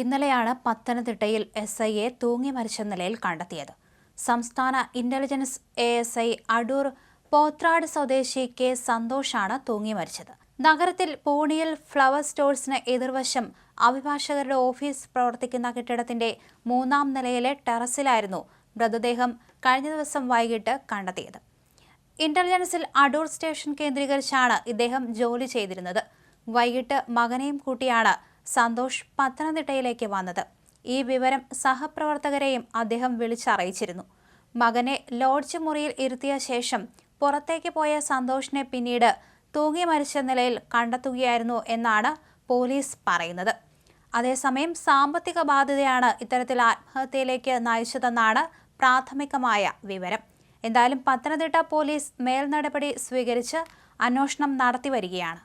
ഇന്നലെയാണ് പത്തനംതിട്ടയിൽ എസ് ഐയെ തൂങ്ങി മരിച്ച നിലയിൽ കണ്ടെത്തിയത്. സംസ്ഥാന intelligence A S I Adoor Pothrad സ്വദേശി കെ സന്തോഷാണ് തൂങ്ങി മരിച്ചത്. നഗരത്തിൽ പൂണിയിൽ ഫ്ലവർ സ്റ്റോഴ്സിന് എതിർവശം അഭിഭാഷകരുടെ ഓഫീസ് പ്രവർത്തിക്കുന്ന കെട്ടിടത്തിന്റെ മൂന്നാം നിലയിലെ ടെറസിലായിരുന്നു മൃതദേഹം കഴിഞ്ഞ ദിവസം വൈകിട്ട് കണ്ടെത്തിയത്. ഇന്റലിജൻസിൽ അടൂർ സ്റ്റേഷൻ കേന്ദ്രീകരിച്ചാണ് ഇദ്ദേഹം ജോലി ചെയ്തിരുന്നത്. വൈകിട്ട് മകനെയും കൂട്ടിയാണ് സന്തോഷ് പത്തനംതിട്ടയിലേക്ക് വന്നത്. ഈ വിവരം സഹപ്രവർത്തകരെയും അദ്ദേഹം വിളിച്ചറിയിച്ചിരുന്നു. മകനെ ലോഡ്ജ് മുറിയിൽ ഇരുത്തിയ ശേഷം പുറത്തേക്ക് പോയ സന്തോഷിനെ പിന്നീട് തൂങ്ങി മരിച്ച നിലയിൽ കണ്ടെത്തുകയായിരുന്നു എന്നാണ് പോലീസ് പറയുന്നത്. അതേസമയം സാമ്പത്തിക ബാധ്യതയാണ് ഇത്തരത്തിൽ ആത്മഹത്യയിലേക്ക് നയിച്ചതെന്നാണ് പ്രാഥമികമായ വിവരം. എന്തായാലും പത്തനംതിട്ട പോലീസ് മേൽനടപടി സ്വീകരിച്ച് അന്വേഷണം നടത്തി വരികയാണ്.